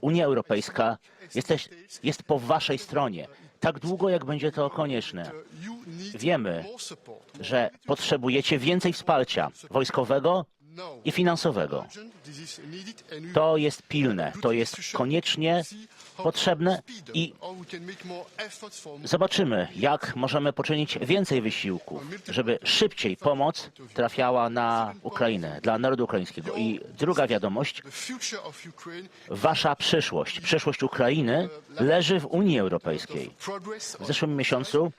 Unia Europejska jesteś, jest po waszej stronie. Tak długo, jak będzie to konieczne. Wiemy, że potrzebujecie więcej wsparcia wojskowego i finansowego. To jest pilne, to jest koniecznie potrzebne i zobaczymy, jak możemy poczynić więcej wysiłków, żeby szybciej pomoc trafiała na Ukrainę, dla narodu ukraińskiego. I druga wiadomość, wasza przyszłość, przyszłość Ukrainy leży w Unii Europejskiej. W zeszłym miesiącu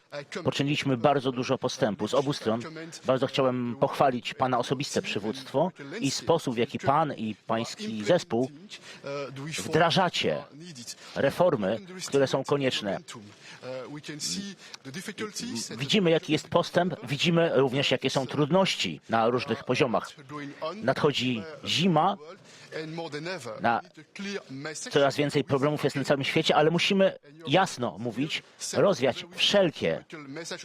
poczyniliśmy bardzo dużo postępu z obu stron. Bardzo chciałem pochwalić Pana osobiste przywództwo i sposób, w jaki Pan i Pański zespół wdrażacie reformy, które są konieczne. Widzimy, jaki jest postęp, widzimy również, jakie są trudności na różnych poziomach. Nadchodzi zima, na coraz więcej problemów jest na całym świecie, ale musimy jasno mówić, rozwiać wszelkie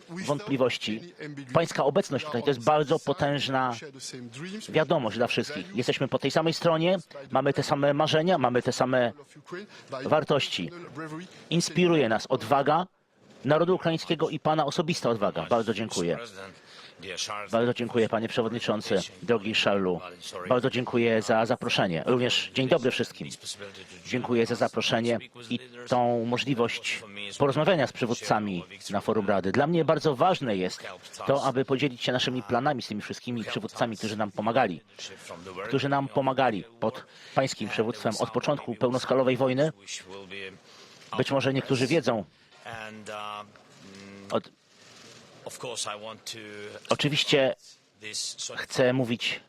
wątpliwości. Pańska obecność tutaj to jest bardzo potężna wiadomość dla wszystkich. Jesteśmy po tej samej stronie, mamy te same marzenia, mamy te same wartości. Inspiruje nas odwaga narodu ukraińskiego i Pana osobista odwaga. Bardzo dziękuję. Bardzo dziękuję panie przewodniczący, drogi Charlu. Bardzo dziękuję za zaproszenie. Również dzień dobry wszystkim. Dziękuję za zaproszenie i tą możliwość porozmawiania z przywódcami na forum Rady. Dla mnie bardzo ważne jest to, aby podzielić się naszymi planami z tymi wszystkimi przywódcami, którzy nam pomagali. Którzy nam pomagali pod pańskim przywództwem od początku pełnoskalowej wojny. Być może niektórzy wiedzą, od, Oczywiście chcę mówić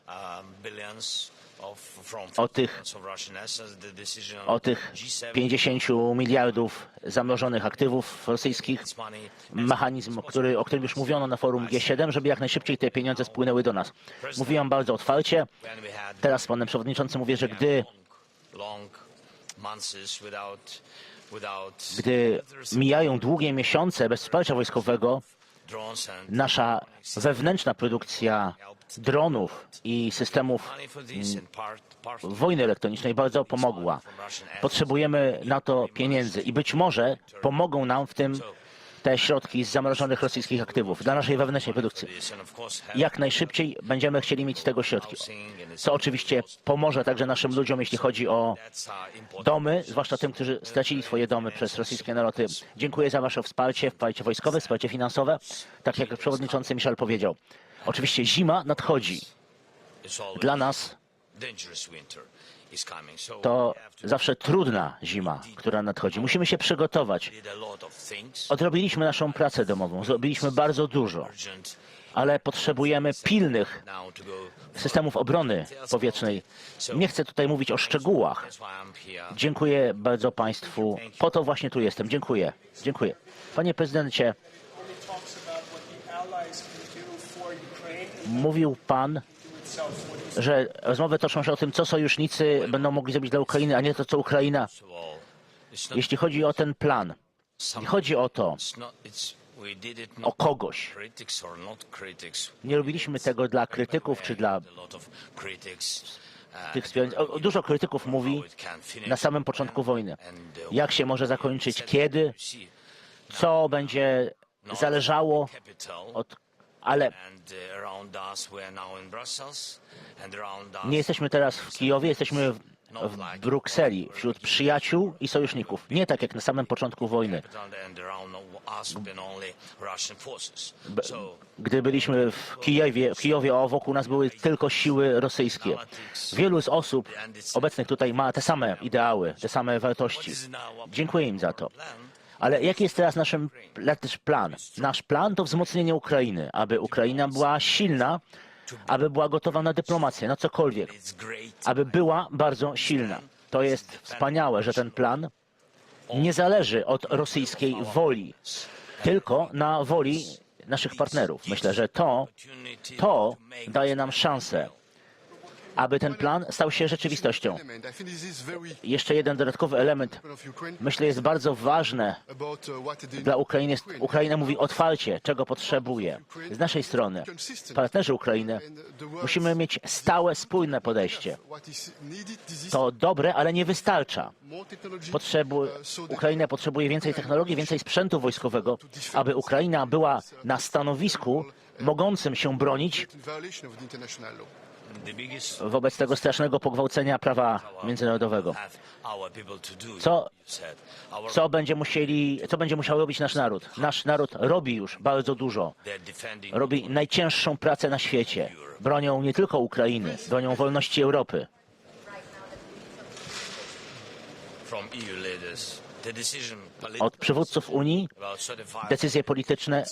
o tych, o tych 50 miliardów zamrożonych aktywów rosyjskich, mechanizm, który, o którym już mówiono na forum G7, żeby jak najszybciej te pieniądze spłynęły do nas. Mówiłam bardzo otwarcie. Teraz z panem przewodniczącym mówię, że gdy gdy mijają długie miesiące bez wsparcia wojskowego, nasza wewnętrzna produkcja dronów i systemów wojny elektronicznej bardzo pomogła. Potrzebujemy na to pieniędzy i być może pomogą nam w tym te środki z zamrożonych rosyjskich aktywów dla naszej wewnętrznej produkcji. Jak najszybciej będziemy chcieli mieć z tego środki, co oczywiście pomoże także naszym ludziom, jeśli chodzi o domy, zwłaszcza tym, którzy stracili swoje domy przez rosyjskie naloty. Dziękuję za Wasze wsparcie, wsparcie wojskowe, wsparcie finansowe, tak jak przewodniczący Michel powiedział. Oczywiście zima nadchodzi. Dla nas to zawsze trudna zima, która nadchodzi. Musimy się przygotować. Odrobiliśmy naszą pracę domową, zrobiliśmy bardzo dużo, ale potrzebujemy pilnych systemów obrony powietrznej. Nie chcę tutaj mówić o szczegółach. Dziękuję bardzo Państwu. Po to właśnie tu jestem. Dziękuję. Dziękuję. Panie prezydencie, mówił Pan że rozmowy toczą się o tym, co sojusznicy będą mogli zrobić dla Ukrainy, a nie to, co Ukraina. Jeśli chodzi o ten plan, nie chodzi o to, o kogoś. Nie robiliśmy tego dla krytyków czy dla tych Dużo krytyków mówi na samym początku wojny, jak się może zakończyć, kiedy, co będzie zależało od ale nie jesteśmy teraz w Kijowie, jesteśmy w, w Brukseli, wśród przyjaciół i sojuszników. Nie tak jak na samym początku wojny. Gdy byliśmy w Kijowie, w Kijowie a wokół nas były tylko siły rosyjskie. Wielu z osób obecnych tutaj ma te same ideały, te same wartości. Dziękuję im za to. Ale jaki jest teraz nasz plan? Nasz plan to wzmocnienie Ukrainy, aby Ukraina była silna, aby była gotowa na dyplomację, na cokolwiek, aby była bardzo silna. To jest wspaniałe, że ten plan nie zależy od rosyjskiej woli, tylko na woli naszych partnerów. Myślę, że to, to daje nam szansę aby ten plan stał się rzeczywistością. Jeszcze jeden dodatkowy element, myślę, jest bardzo ważny dla Ukrainy. Ukraina mówi otwarcie, czego potrzebuje. Z naszej strony, partnerzy Ukrainy, musimy mieć stałe, spójne podejście. To dobre, ale nie wystarcza. Potrzebu... Ukraina potrzebuje więcej technologii, więcej sprzętu wojskowego, aby Ukraina była na stanowisku mogącym się bronić wobec tego strasznego pogwałcenia prawa międzynarodowego. Co- Co będzie, musieli, co będzie musiał robić nasz naród? Nasz naród robi już bardzo dużo. Robi najcięższą pracę na świecie. Bronią nie tylko Ukrainy, bronią wolności Europy. Od przywódców Unii about 35 decyzje polityczne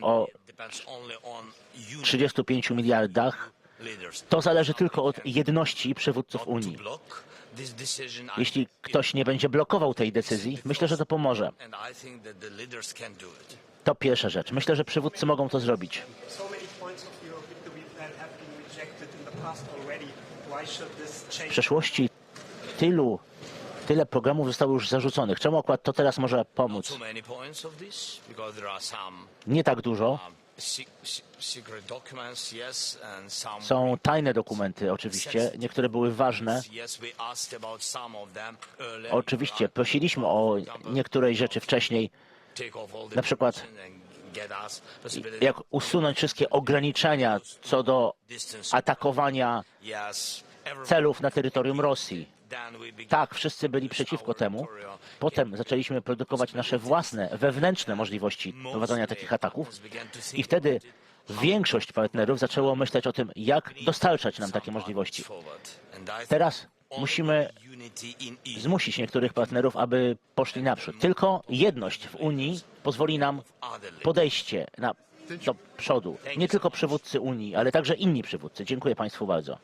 o it depends only on you 35 miliardach. To zależy tylko od jedności przywódców Unii. Jeśli ktoś nie będzie blokował tej decyzji, myślę, że to pomoże. To pierwsza rzecz. Myślę, że przywódcy mogą to zrobić. W przeszłości tylu, tyle programów zostało już zarzuconych. Czemu akurat to teraz może pomóc? Nie tak dużo. Są tajne dokumenty oczywiście, niektóre były ważne. Oczywiście prosiliśmy o niektóre rzeczy wcześniej, na przykład jak usunąć wszystkie ograniczenia co do atakowania celów na terytorium Rosji. Tak, wszyscy byli przeciwko temu. Potem zaczęliśmy produkować nasze własne, wewnętrzne możliwości prowadzenia takich ataków i wtedy większość partnerów zaczęło myśleć o tym, jak dostarczać nam takie możliwości. Teraz musimy zmusić niektórych partnerów, aby poszli naprzód. Tylko jedność w Unii pozwoli nam podejście na, do przodu. Nie tylko przywódcy Unii, ale także inni przywódcy. Dziękuję Państwu bardzo.